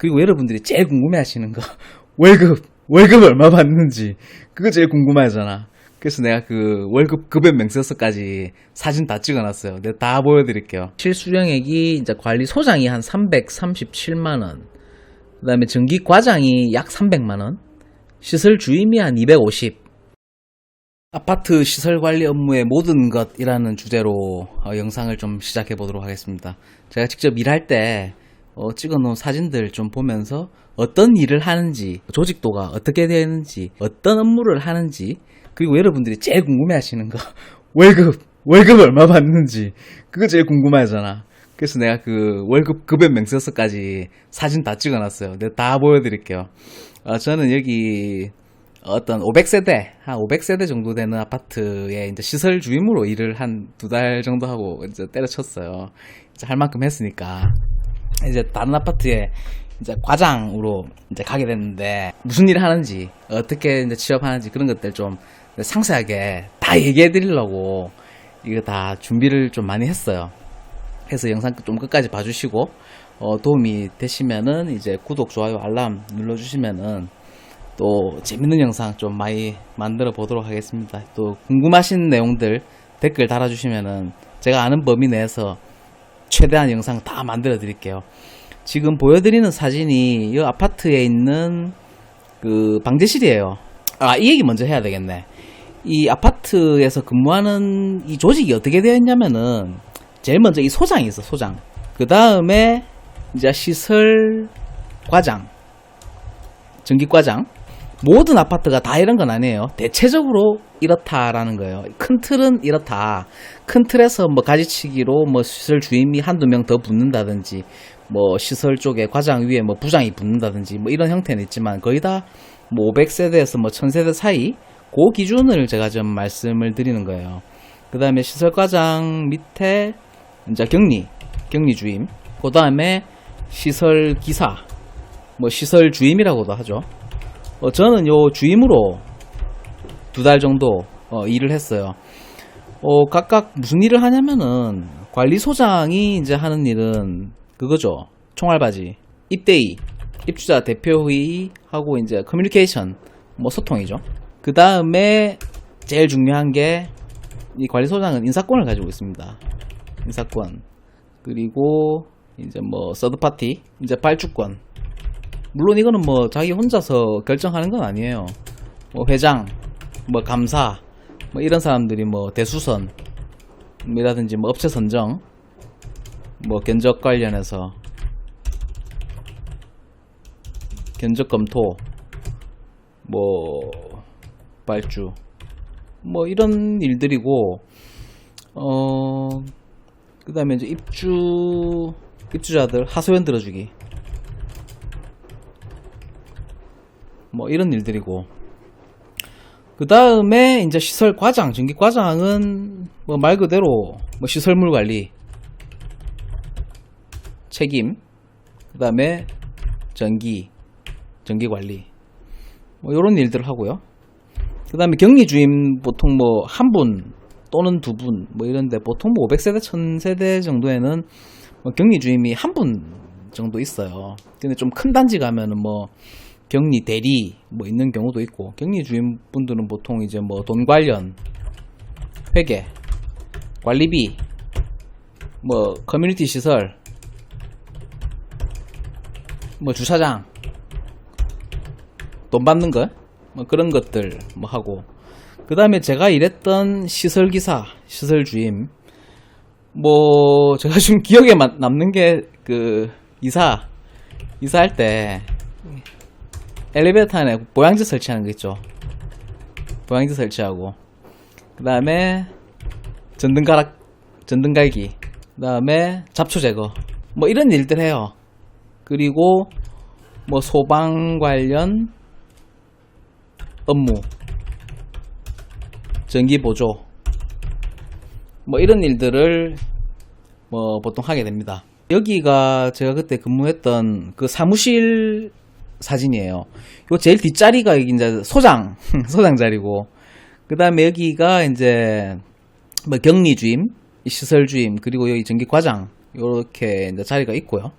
그리고 여러분들이 제일 궁금해 하시는 거 월급 월급 얼마 받는지 그거 제일 궁금하잖아. 그래서 내가 그 월급 급여 명세서까지 사진 다 찍어놨어요. 내가 다 보여드릴게요. 실수령액이 이제 관리 소장이 한 337만 원. 그 다음에 전기 과장이 약 300만 원. 시설 주임이 한 250. 아파트 시설 관리 업무의 모든 것이라는 주제로 어, 영상을 좀 시작해 보도록 하겠습니다. 제가 직접 일할 때 어, 찍어 놓은 사진들 좀 보면서 어떤 일을 하는지, 조직도가 어떻게 되는지, 어떤 업무를 하는지, 그리고 여러분들이 제일 궁금해 하시는 거, 월급, 월급 얼마 받는지, 그거 제일 궁금하잖아. 그래서 내가 그 월급 급여 명세서까지 사진 다 찍어 놨어요. 내가 다 보여드릴게요. 어, 저는 여기 어떤 500세대, 한 500세대 정도 되는 아파트에 이제 시설 주임으로 일을 한 두 달 정도 하고 이제 때려쳤어요. 이제 할 만큼 했으니까. 이제 다른 아파트에 이제 과장으로 이제 가게 됐는데 무슨 일을 하는지 어떻게 이제 취업하는지 그런 것들 좀 상세하게 다 얘기해 드리려고 이거 다 준비를 좀 많이 했어요. 해서 영상 좀 끝까지 봐주시고 어, 도움이 되시면은 이제 구독, 좋아요, 알람 눌러주시면은 또 재밌는 영상 좀 많이 만들어 보도록 하겠습니다. 또 궁금하신 내용들 댓글 달아주시면은 제가 아는 범위 내에서 최대한 영상 다 만들어 드릴게요. 지금 보여드리는 사진이 이 아파트에 있는 그 방제실이에요. 아, 이 얘기 먼저 해야 되겠네. 이 아파트에서 근무하는 이 조직이 어떻게 되어 있냐면은 제일 먼저 이 소장이 있어, 소장. 그 다음에 이제 시설 과장, 전기과장. 모든 아파트가 다 이런 건 아니에요. 대체적으로 이렇다라는 거예요. 큰 틀은 이렇다. 큰 틀에서 뭐 가지치기로 뭐 시설 주임이 한두 명 더 붙는다든지, 뭐 시설 쪽에 과장 위에 뭐 부장이 붙는다든지, 뭐 이런 형태는 있지만 거의 다 뭐 500세대에서 뭐 1000세대 사이, 그 기준을 제가 좀 말씀을 드리는 거예요. 그 다음에 시설 과장 밑에 이제 격리, 격리 주임. 그 다음에 시설 기사, 뭐 시설 주임이라고도 하죠. 어, 저는 요 주임으로 두 달 정도 어, 일을 했어요. 어, 각각 무슨 일을 하냐면은 관리소장이 이제 하는 일은 그거죠. 총알바지, 입대위, 입주자 대표회의 하고 이제 커뮤니케이션, 뭐 소통이죠. 그 다음에 제일 중요한 게 이 관리소장은 인사권을 가지고 있습니다. 인사권. 그리고 이제 뭐 서드파티, 이제 발주권. 물론 이거는 뭐 자기 혼자서 결정하는 건 아니에요. 뭐 회장, 뭐 감사, 뭐 이런 사람들이 뭐 대수선, 이라든지 뭐 업체 선정, 뭐 견적 관련해서 견적 검토, 뭐 발주, 뭐 이런 일들이고 어 그다음에 이제 입주 입주자들 하소연 들어주기 뭐 이런 일들이고 그 다음에 이제 시설 과장 전기 과장은 뭐 말 그대로 뭐 시설물 관리 책임 그 다음에 전기 전기 관리 뭐 이런 일들을 하고요. 그 다음에 격리 주임 보통 뭐 한 분 또는 두 분 뭐 이런데 보통 뭐 500세대 1000세대 정도에는 뭐 격리 주임이 한 분 정도 있어요. 근데 좀 큰 단지 가면은 뭐 격리 대리 뭐 있는 경우도 있고 격리 주임 분들은 보통 이제 뭐 돈 관련 회계 관리비 뭐 커뮤니티 시설 뭐 주차장 돈 받는 거, 뭐 그런 것들 뭐 하고, 그 다음에 제가 일했던 시설 기사, 시설 주임, 뭐 제가 좀 기억에 마- 남는 게 그 이사, 이사할 때 엘리베이터 안에 보양지 설치하는 거 있죠. 보양지 설치하고, 그 다음에 전등 가락, 전등 갈기, 그 다음에 잡초 제거, 뭐 이런 일들 해요. 그리고 뭐 소방 관련 업무, 전기 보조, 뭐 이런 일들을 뭐 보통 하게 됩니다. 여기가 제가 그때 근무했던 그 사무실 사진이에요. 요 제일 뒷자리가 여기 이제 소장, 소장 자리고, 그 다음에 여기가 이제 뭐 격리 주임, 시설 주임, 그리고 여기 전기 과장, 요렇게 이제 자리가 있고요.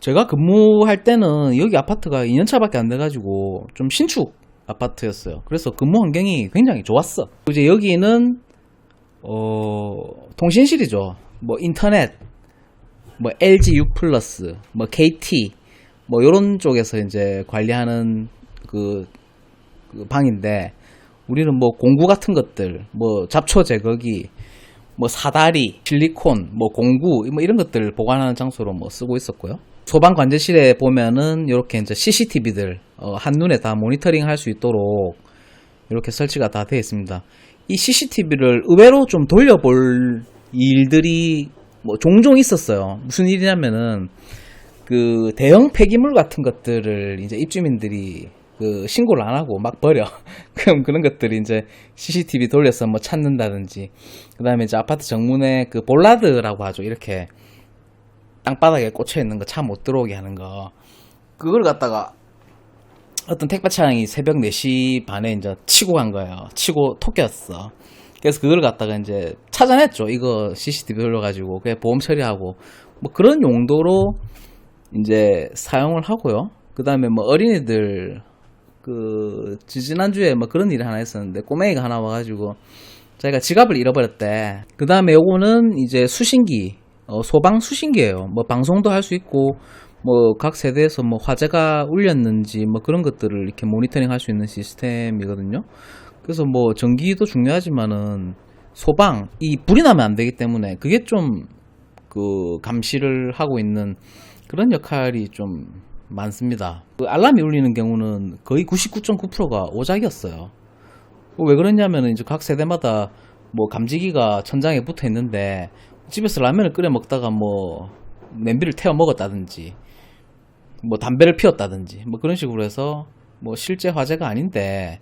제가 근무할 때는 여기 아파트가 2년차밖에 안 돼가지고 좀 신축 아파트였어요. 그래서 근무 환경이 굉장히 좋았어. 이제 여기는 어, 통신실이죠. 뭐 인터넷, 뭐 LG U 플러스, 뭐 KT, 뭐 요런 쪽에서 이제 관리하는 그, 그 방인데 우리는 뭐 공구 같은 것들, 뭐 잡초 제거기, 뭐 사다리, 실리콘, 뭐 공구 뭐 이런 것들 보관하는 장소로 뭐 쓰고 있었고요. 소방 관제실에 보면은 이렇게 이제 CCTV들 어, 한 눈에 다 모니터링 할 수 있도록 이렇게 설치가 다 되어 있습니다. 이 CCTV를 의외로 좀 돌려볼 일들이 뭐 종종 있었어요. 무슨 일이냐면은 그 대형 폐기물 같은 것들을 이제 입주민들이 그 신고를 안 하고 막 버려. 그럼 그런 것들이 이제 CCTV 돌려서 뭐 찾는다든지. 그 다음에 이제 아파트 정문에 그 볼라드라고 하죠. 이렇게 땅바닥에 꽂혀 있는 거 차 못 들어오게 하는 거. 그걸 갖다가 어떤 택배 차량이 새벽 4시 반에 이제 치고 간 거예요. 치고 토꼈어. 그래서 그걸 갖다가 이제 찾아냈죠. 이거 CCTV 돌려가지고. 그냥 보험 처리하고. 뭐 그런 용도로 이제 사용을 하고요. 그 다음에 뭐 어린이들, 그, 지지난주에 뭐 그런 일이 하나 있었는데, 꼬맹이가 하나 와가지고, 자기가 지갑을 잃어버렸대. 그 다음에 요거는 이제 수신기, 어, 소방 수신기예요. 뭐 방송도 할 수 있고, 뭐 각 세대에서 뭐 화재가 울렸는지 뭐 그런 것들을 이렇게 모니터링 할 수 있는 시스템이거든요. 그래서 뭐 전기도 중요하지만은 소방, 이 불이 나면 안 되기 때문에 그게 좀 그 감시를 하고 있는 그런 역할이 좀 많습니다. 그 알람이 울리는 경우는 거의 99.9%가 오작이었어요. 왜 그러냐면은 이제 각 세대마다 뭐 감지기가 천장에 붙어 있는데 집에서 라면을 끓여 먹다가 뭐 냄비를 태워 먹었다든지 뭐 담배를 피웠다든지 뭐 그런 식으로 해서 뭐 실제 화재가 아닌데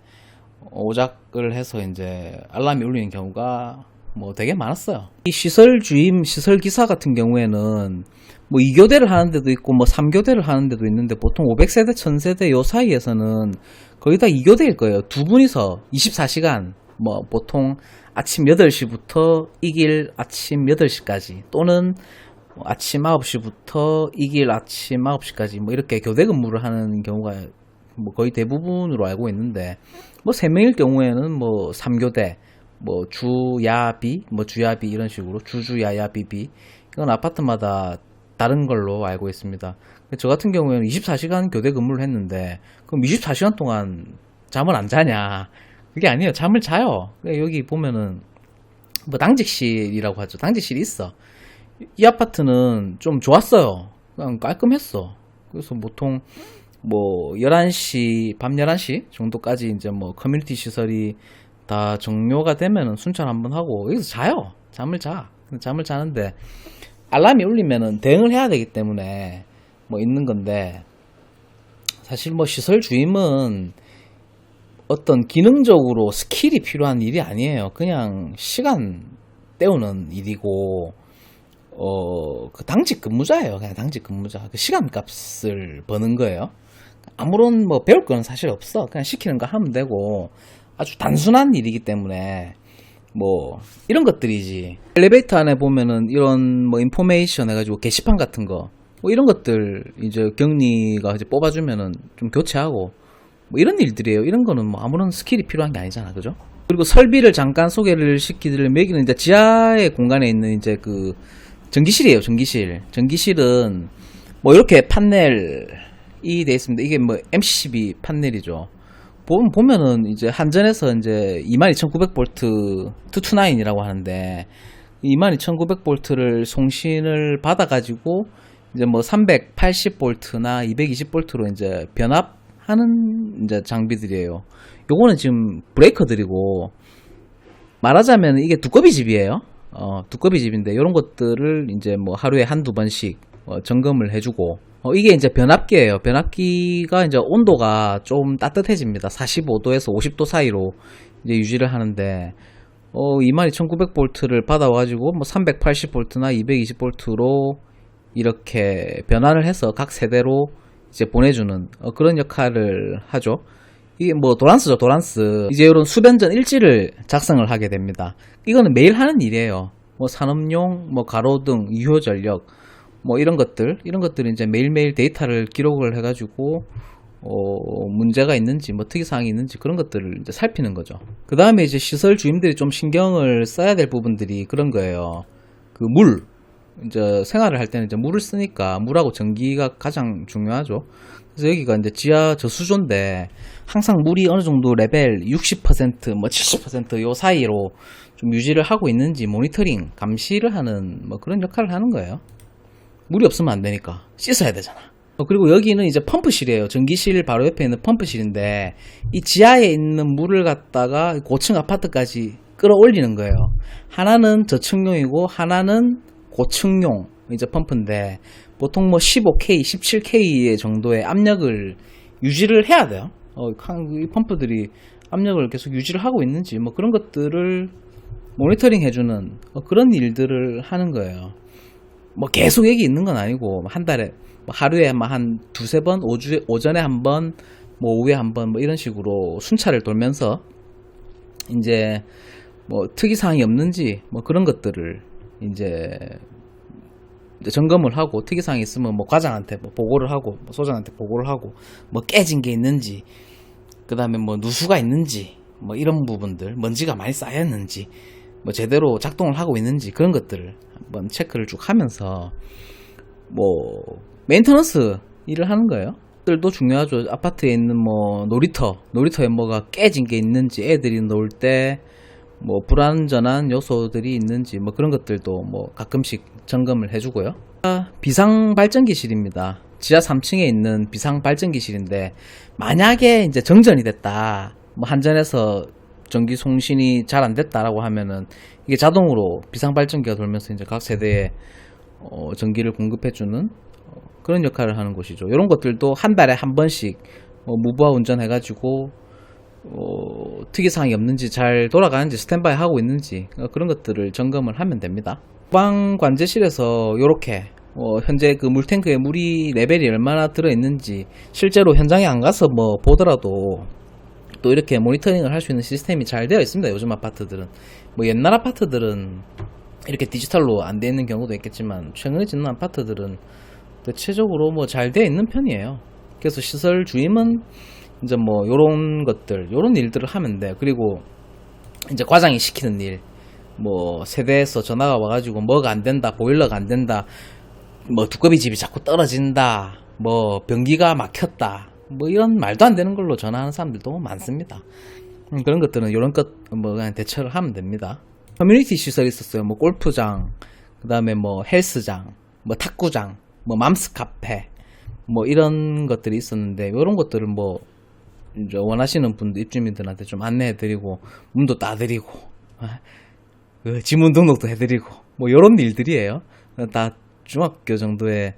오작을 해서 이제 알람이 울리는 경우가 뭐 되게 많았어요. 이 시설 주임, 시설 기사 같은 경우에는 뭐 2교대를 하는 데도 있고 뭐 3교대를 하는 데도 있는데 보통 500세대, 1000세대 요 사이에서는 거의 다 2교대일 거예요. 두 분이서 24시간 뭐 보통 아침 8시부터 이길 아침 8시까지 또는 뭐 아침 9시부터 이길 아침 9시까지 뭐 이렇게 교대 근무를 하는 경우가 뭐 거의 대부분으로 알고 있는데 뭐 3명일 경우에는 뭐 3교대 뭐 주야비 뭐 주야비 이런 식으로 주주야야비비 이건 아파트마다 다른 걸로 알고 있습니다. 저 같은 경우에는 24시간 교대 근무를 했는데 그럼 24시간 동안 잠을 안 자냐? 그게 아니에요. 잠을 자요. 여기 보면은 뭐 당직실이라고 하죠. 당직실이 있어. 이 아파트는 좀 좋았어요. 그냥 깔끔했어. 그래서 보통 뭐 11시, 밤 11시 정도까지 이제 뭐 커뮤니티 시설이 다 종료가 되면은 순찰 한번 하고 여기서 자요. 잠을 자. 잠을 자는데 알람이 울리면은 대응을 해야 되기 때문에 뭐 있는 건데 사실 뭐 시설 주임은 어떤 기능적으로 스킬이 필요한 일이 아니에요. 그냥 시간 때우는 일이고 어, 그 당직 근무자예요. 그냥 당직 근무자. 그 시간 값을 버는 거예요. 아무런 뭐 배울 건 사실 없어. 그냥 시키는 거 하면 되고 아주 단순한 일이기 때문에 뭐 이런 것들이지. 엘리베이터 안에 보면은 이런 뭐 인포메이션 해가지고 게시판 같은 거 뭐 이런 것들 이제 격리가 이제 뽑아주면은 좀 교체하고 뭐 이런 일들이에요. 이런 거는 뭐 아무런 스킬이 필요한 게 아니잖아, 그죠? 그리고 설비를 잠깐 소개를 시키드리면 여기는 이제 지하의 공간에 있는 이제 그 전기실이에요, 전기실. 전기실은 뭐 이렇게 판넬이 돼 있습니다. 이게 뭐 MCB 판넬이죠. 보면, 보면은 이제 한전에서 이제 22,900V 229이라고 하는데 22,900V를 송신을 받아가지고 이제 뭐 380V나 220V로 이제 변압하는 이제 장비들이에요. 요거는 지금 브레이커들이고 말하자면 이게 두꺼비 집이에요. 어, 두꺼비 집인데 이런 것들을 이제 뭐 하루에 한두 번씩 어, 점검을 해주고 어, 이게 이제 변압기예요. 변압기가 이제 온도가 좀 따뜻해집니다. 45도에서 50도 사이로 이제 유지를 하는데 어, 22,900볼트를 받아와가지고 뭐 380볼트나 220볼트로 이렇게 변환을 해서 각 세대로 이제 보내주는 어, 그런 역할을 하죠. 이게 뭐 도란스죠, 도란스. 이제 이런 수변전 일지를 작성을 하게 됩니다. 이거는 매일 하는 일이에요. 뭐 산업용, 뭐 가로등, 유효전력, 뭐 이런 것들 이런 것들이 이제 매일매일 데이터를 기록을 해가지고 어, 문제가 있는지 뭐 특이사항이 있는지 그런 것들을 이제 살피는 거죠. 그 다음에 이제 시설 주임들이 좀 신경을 써야 될 부분들이 그런 거예요. 그 물, 이제 생활을 할 때는 이제 물을 쓰니까 물하고 전기가 가장 중요하죠. 그래서 여기가 이제 지하 저수조인데 항상 물이 어느 정도 레벨 60%뭐 70%요 사이로 좀 유지를 하고 있는지 모니터링, 감시를 하는 뭐 그런 역할을 하는 거예요. 물이 없으면 안 되니까 씻어야 되잖아. 어, 그리고 여기는 이제 펌프실이에요. 전기실 바로 옆에 있는 펌프실인데 이 지하에 있는 물을 갖다가 고층 아파트까지 끌어올리는 거예요. 하나는 저층용이고 하나는 고층용 이제 펌프인데 보통 뭐 15K, 17K 정도의 압력을 유지를 해야 돼요. 어, 한- 이 펌프들이 압력을 계속 유지를 하고 있는지 뭐 그런 것들을 모니터링 해주는 어, 그런 일들을 하는 거예요. 뭐 계속 여기 있는 건 아니고 한 달에 뭐 하루에 뭐한 두세 번 오주, 오전에 한 번 뭐 오후에 한 번 뭐 이런 식으로 순찰을 돌면서 이제 뭐 특이 사항이 없는지 뭐 그런 것들을 이제 점검을 하고 특이 사항이 있으면 뭐 과장한테 뭐 보고를 하고 뭐 소장한테 보고를 하고 뭐 깨진 게 있는지 그 다음에 뭐 누수가 있는지 뭐 이런 부분들 먼지가 많이 쌓였는지 뭐 제대로 작동을 하고 있는지 그런 것들을 한번 체크를 쭉 하면서 뭐 메인터넌스 일을 하는 거예요. 들도 중요하죠. 아파트에 있는 뭐 놀이터, 놀이터에 뭐가 깨진 게 있는지 애들이 놀 때 뭐 불안전한 요소들이 있는지 뭐 그런 것들도 뭐 가끔씩 점검을 해주고요. 아, 비상 발전기실입니다. 지하 3층에 있는 비상 발전기실인데 만약에 이제 정전이 됐다, 뭐 한전에서 전기 송신이 잘 안 됐다라고 하면은 이게 자동으로 비상 발전기가 돌면서 이제 각 세대에 어, 전기를 공급해주는 어, 그런 역할을 하는 곳이죠. 이런 것들도 한 달에 한 번씩 어, 무부하 운전해가지고 어, 특이사항이 없는지 잘 돌아가는지 스탠바이 하고 있는지 어, 그런 것들을 점검을 하면 됩니다. 후방 관제실에서 이렇게 어, 현재 그 물탱크에 물이 레벨이 얼마나 들어있는지 실제로 현장에 안 가서 뭐 보더라도 또 이렇게 모니터링을 할 수 있는 시스템이 잘 되어 있습니다. 요즘 아파트들은 뭐 옛날 아파트들은 이렇게 디지털로 안 되어 있는 경우도 있겠지만 최근에 짓는 아파트들은 대체적으로 뭐 잘 되어 있는 편이에요. 그래서 시설 주임은 이제 뭐 요런 것들, 요런 일들을 하면 돼. 그리고 이제 과장이 시키는 일, 뭐 세대에서 전화가 와가지고 뭐가 안 된다, 보일러가 안 된다, 뭐 두꺼비 집이 자꾸 떨어진다, 뭐 변기가 막혔다, 뭐 이런 말도 안 되는 걸로 전화하는 사람들도 많습니다. 음, 그런 것들은 이런 것 뭐 그냥 대처를 하면 됩니다. 커뮤니티 시설이 있었어요. 뭐 골프장, 그 다음에 뭐 헬스장, 뭐 탁구장, 뭐 맘스 카페, 뭐 이런 것들이 있었는데 이런 것들을 뭐 이제 원하시는 분들 입주민들한테 좀 안내해드리고 문도 따드리고 아, 그 지문 등록도 해드리고 뭐 이런 일들이에요. 다 중학교 정도의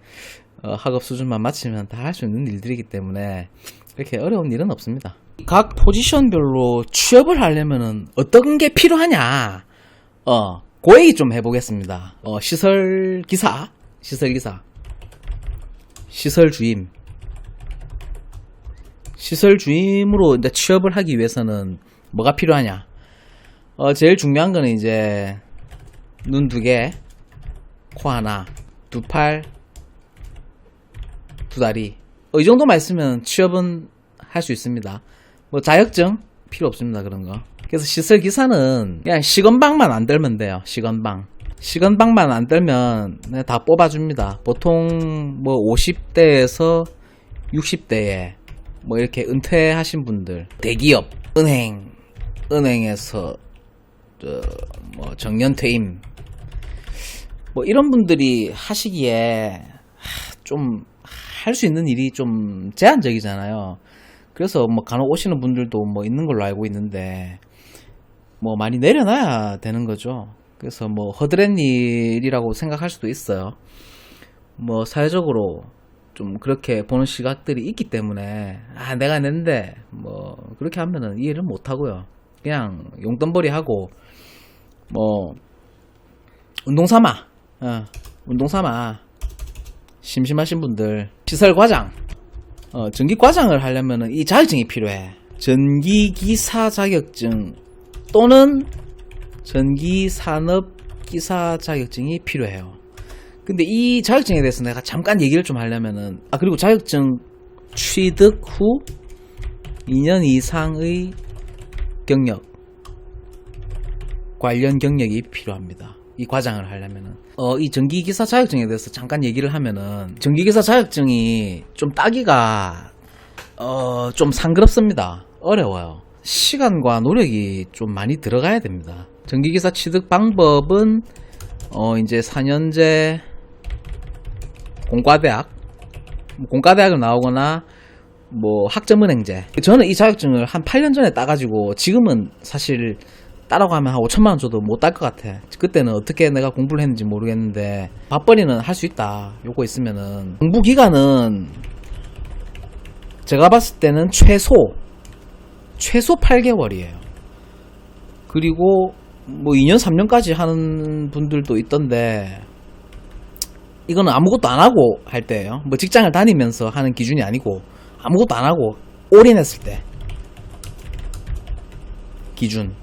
어, 학업 수준만 마치면 다 할 수 있는 일들이기 때문에 이렇게 어려운 일은 없습니다. 각 포지션별로 취업을 하려면은 어떤 게 필요하냐? 어, 그 얘기 좀 해보겠습니다. 어, 시설 기사, 시설 기사, 시설 주임, 시설 주임으로 이제 취업을 하기 위해서는 뭐가 필요하냐? 어, 제일 중요한 거는 이제 눈 두 개, 코 하나, 두 팔, 두 다리. 어, 이 정도만 있으면 취업은 할 수 있습니다. 뭐 자격증 필요 없습니다 그런 거. 그래서 시설 기사는 그냥 시건방만 안 들면 돼요. 시건방. 시건방만 안 들면 다 뽑아줍니다. 보통 뭐 50대에서 60대에 뭐 이렇게 은퇴하신 분들, 대기업, 은행, 은행에서 저뭐 정년 퇴임 뭐 이런 분들이 하시기에 좀 할 수 있는 일이 좀 제한적이잖아요. 그래서 뭐 간혹 오시는 분들도 뭐 있는 걸로 알고 있는데 뭐 많이 내려놔야 되는 거죠. 그래서 뭐 허드렛 일이라고 생각할 수도 있어요. 뭐 사회적으로 좀 그렇게 보는 시각들이 있기 때문에 아 내가 낸데 뭐 그렇게 하면은 이해를 못 하고요. 그냥 용돈벌이 하고 뭐 운동 삼아 어, 운동 삼아 심심하신 분들 시설 과장 어, 전기 과장을 하려면은 이 자격증이 필요해. 전기 기사 자격증 또는 전기 산업 기사 자격증이 필요해요. 근데 이 자격증에 대해서 내가 잠깐 얘기를 좀 하려면은 아 그리고 자격증 취득 후 2년 이상의 경력 관련 경력이 필요합니다. 이 과장을 하려면은 어 이 전기기사 자격증에 대해서 잠깐 얘기를 하면은 전기기사 자격증이 좀 따기가 어 좀 상그럽습니다. 어려워요. 시간과 노력이 좀 많이 들어가야 됩니다. 전기기사 취득 방법은 어 이제 4년제 공과대학 뭐 공과대학을 나오거나 뭐 학점은행제 저는 이 자격증을 한 8년 전에 따가지고 지금은 사실 따라고 하면 한 5천만 원 줘도 못 딸 것 같아 그때는 어떻게 내가 공부를 했는지 모르겠는데 밥벌이는 할 수 있다 요거 있으면은 공부 기간은 제가 봤을 때는 최소 최소 8개월이에요 그리고 뭐 2년 3년까지 하는 분들도 있던데 이거는 아무것도 안 하고 할 때예요. 뭐 직장을 다니면서 하는 기준이 아니고 아무것도 안 하고 올인했을 때 기준.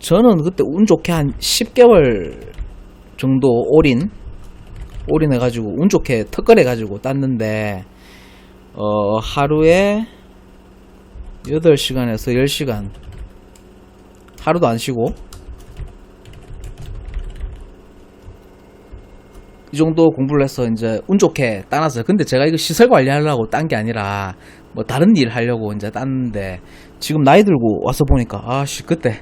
저는 그때 운 좋게 한 10개월 정도 올인 올인해 가지고 운 좋게 턱걸해 가지고 땄는데 어 하루에 8시간에서 10시간 하루도 안 쉬고 이 정도 공부를 해서 이제 운 좋게 따놨어요. 근데 제가 이거 시설 관리하려고 딴 게 아니라 뭐 다른 일 하려고 이제 땄는데 지금 나이 들고 와서 보니까 아씨 그때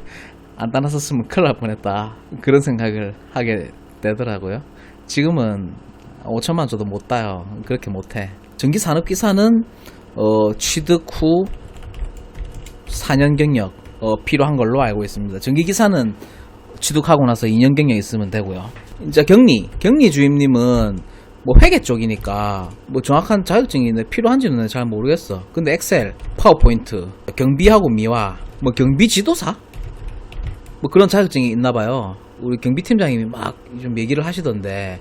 안 따놨었으면 큰일 날 뻔했다 그런 생각을 하게 되더라고요. 지금은 5천만 원 줘도 못 따요. 그렇게 못해. 전기 산업 기사는 어, 취득 후 4년 경력 어, 필요한 걸로 알고 있습니다. 전기 기사는 취득하고 나서 2년 경력 있으면 되고요. 이제 격리, 격리 주임님은 뭐 회계 쪽이니까 뭐 정확한 자격증이 필요한지는 잘 모르겠어. 근데 엑셀, 파워포인트, 경비하고 미화, 뭐 경비 지도사, 뭐 그런 자격증이 있나 봐요. 우리 경비 팀장님이 막 좀 얘기를 하시던데.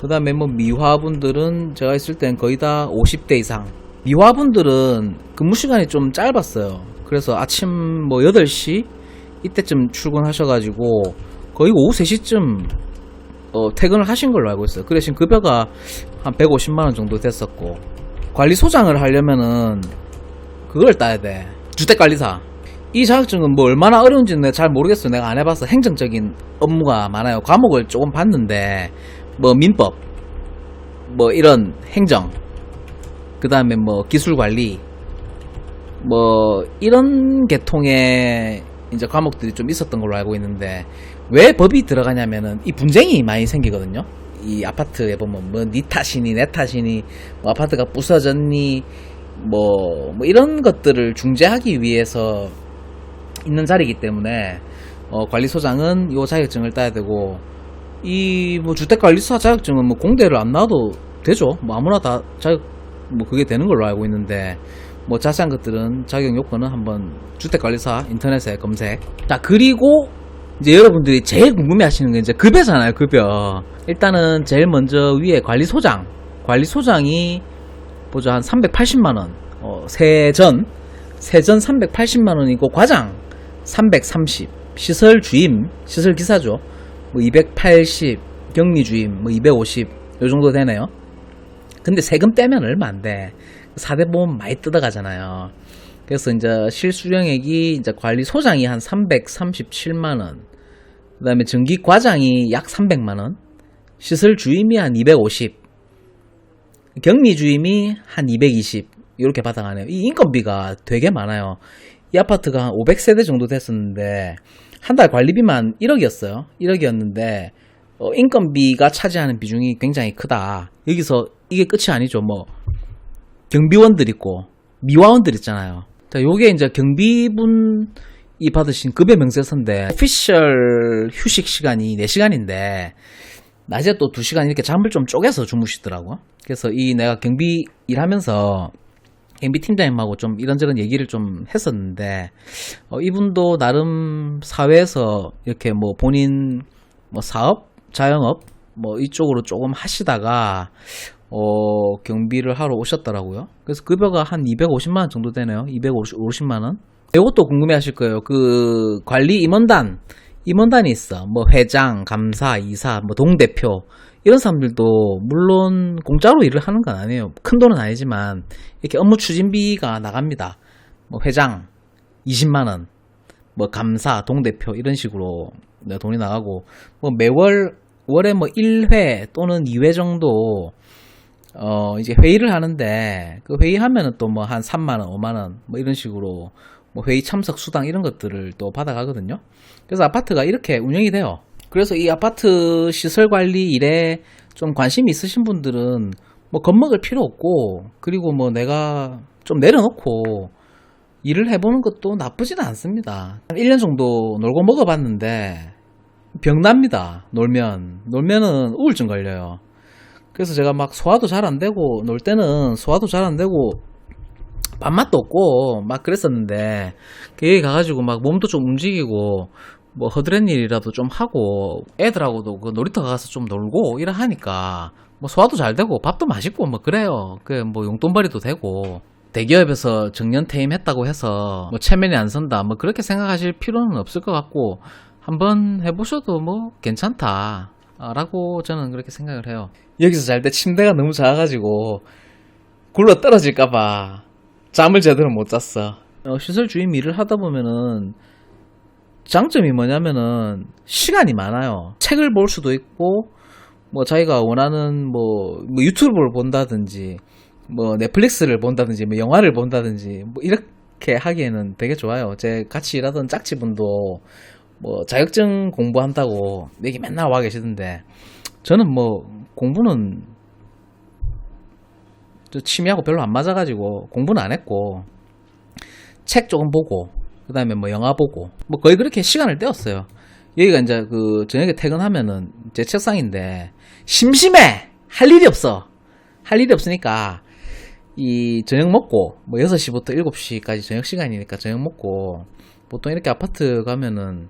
그 다음에 뭐 미화분들은 제가 있을 땐 거의 다 50대 이상. 미화분들은 근무 시간이 좀 짧았어요. 그래서 아침 뭐 8시 이때쯤 출근하셔가지고 거의 오후 3시쯤 어, 퇴근을 하신 걸로 알고 있어요. 그 대신 급여가 한 150만원 정도 됐었고, 관리소장을 하려면은, 그걸 따야 돼. 주택관리사. 이 자격증은 뭐 얼마나 어려운지는 내가 잘 모르겠어요. 내가 안 해봐서 행정적인 업무가 많아요. 과목을 조금 봤는데, 뭐 민법, 뭐 이런 행정, 그 다음에 뭐 기술관리, 뭐 이런 계통의 이제 과목들이 좀 있었던 걸로 알고 있는데 왜 법이 들어가냐면은 이 분쟁이 많이 생기거든요. 이 아파트에 보면 뭐 니 탓이니 내 탓이니 뭐 아파트가 부서졌니 뭐, 뭐 이런 것들을 중재하기 위해서 있는 자리이기 때문에 어, 관리소장은 요 자격증을 따야 되고 이 뭐 주택관리사 자격증은 뭐 공대를 안 나와도 되죠. 뭐 아무나 다 자격 뭐 그게 되는 걸로 알고 있는데 뭐 자세한 것들은 자격 요건은 한번 주택관리사 인터넷에 검색. 자 그리고 이제 여러분들이 제일 궁금해하시는 게 이제 급여잖아요. 급여. 일단은 제일 먼저 위에 관리소장. 관리소장이 보자 한 380만 원. 어, 세전 세전 380만 원이고 과장 330. 시설 주임 시설 기사죠. 뭐 280. 격리 주임 뭐 250. 요 정도 되네요. 근데 세금 떼면 얼마 안 돼. 4대 보험 많이 뜯어가잖아요. 그래서 이제 실수령액이 이제 관리 소장이 한 337만 원, 그 다음에 전기 과장이 약 300만 원, 시설 주임이 한 250, 격리 주임이 한 220, 이렇게 받아가네요. 이 인건비가 되게 많아요. 이 아파트가 한 500세대 정도 됐었는데, 한 달 관리비만 1억이었어요. 1억이었는데, 어, 인건비가 차지하는 비중이 굉장히 크다. 여기서 이게 끝이 아니죠. 뭐, 경비원들 있고 미화원들 있잖아요. 자, 요게 이제 경비분이 받으신 급여 명세서인데 오피셜 휴식 시간이 4시간인데 낮에 또 2시간 이렇게 잠을 좀 쪼개서 주무시더라고. 그래서 이 내가 경비 일하면서 경비 팀장님하고 좀 이런저런 얘기를 좀 했었는데 어, 이분도 나름 사회에서 이렇게 뭐 본인 뭐 사업, 자영업 뭐 이쪽으로 조금 하시다가 어, 경비를 하러 오셨더라고요. 그래서 급여가 한 250만 원 정도 되네요. 250만 원. 이것도 궁금해 하실 거예요. 그 관리 임원단, 임원단이 있어. 뭐 회장, 감사, 이사, 뭐 동대표 이런 사람들도 물론 공짜로 일을 하는 건 아니에요. 큰 돈은 아니지만 이렇게 업무 추진비가 나갑니다. 뭐 회장 20만 원, 뭐 감사, 동대표 이런 식으로 네, 돈이 나가고 뭐 매월 월에 뭐 1회 또는 2회 정도 어 이제 회의를 하는데 그 회의하면은 또 뭐 한 3만 원, 5만 원 뭐 이런 식으로 뭐 회의 참석 수당 이런 것들을 또 받아가거든요. 그래서 아파트가 이렇게 운영이 돼요. 그래서 이 아파트 시설 관리 일에 좀 관심이 있으신 분들은 뭐 겁먹을 필요 없고 그리고 뭐 내가 좀 내려놓고 일을 해보는 것도 나쁘지는 않습니다. 한 1년 정도 놀고 먹어봤는데 병납니다. 놀면 놀면은 우울증 걸려요. 그래서 제가 막 소화도 잘 안 되고 놀 때는 소화도 잘 안 되고 밥맛도 없고 막 그랬었는데 여기 가가지고 막 몸도 좀 움직이고 뭐 허드렛 일이라도 좀 하고 애들하고도 그 놀이터 가서 좀 놀고 이래 하니까 뭐 소화도 잘 되고 밥도 맛있고 뭐 그래요. 그 뭐 용돈벌이도 되고 대기업에서 정년 퇴임했다고 해서 뭐 체면이 안 선다 뭐 그렇게 생각하실 필요는 없을 것 같고 한번 해보셔도 뭐 괜찮다. 라고 저는 그렇게 생각을 해요. 여기서 잘 때 침대가 너무 작아가지고 굴러 떨어질까봐 잠을 제대로 못 잤어. 어, 시설 주임 일을 하다 보면은 장점이 뭐냐면은 시간이 많아요. 책을 볼 수도 있고 뭐 자기가 원하는 뭐, 뭐 유튜브를 본다든지 뭐 넷플릭스를 본다든지 뭐 영화를 본다든지 뭐 이렇게 하기에는 되게 좋아요. 제 같이 일하던 짝지분도 뭐 자격증 공부한다고 얘기 맨날 와 계시던데 저는 뭐 공부는 저 취미하고 별로 안 맞아가지고 공부는 안 했고 책 조금 보고 그 다음에 뭐 영화 보고 뭐 거의 그렇게 시간을 때웠어요. 여기가 이제 그 저녁에 퇴근하면은 제 책상인데 심심해 할 일이 없어 할 일이 없으니까 이 저녁 먹고 뭐 6시부터 7시까지 저녁 시간이니까 저녁 먹고 보통 이렇게 아파트 가면은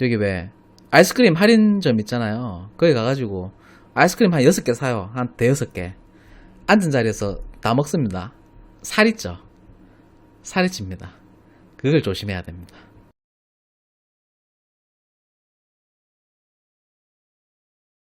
여기 왜 아이스크림 할인점 있잖아요. 거기 가가지고 아이스크림 한 6개 사요. 한 대여섯 개. 앉은 자리에서 다 먹습니다. 살이 쪄. 살이 찝니다. 그걸 조심해야 됩니다.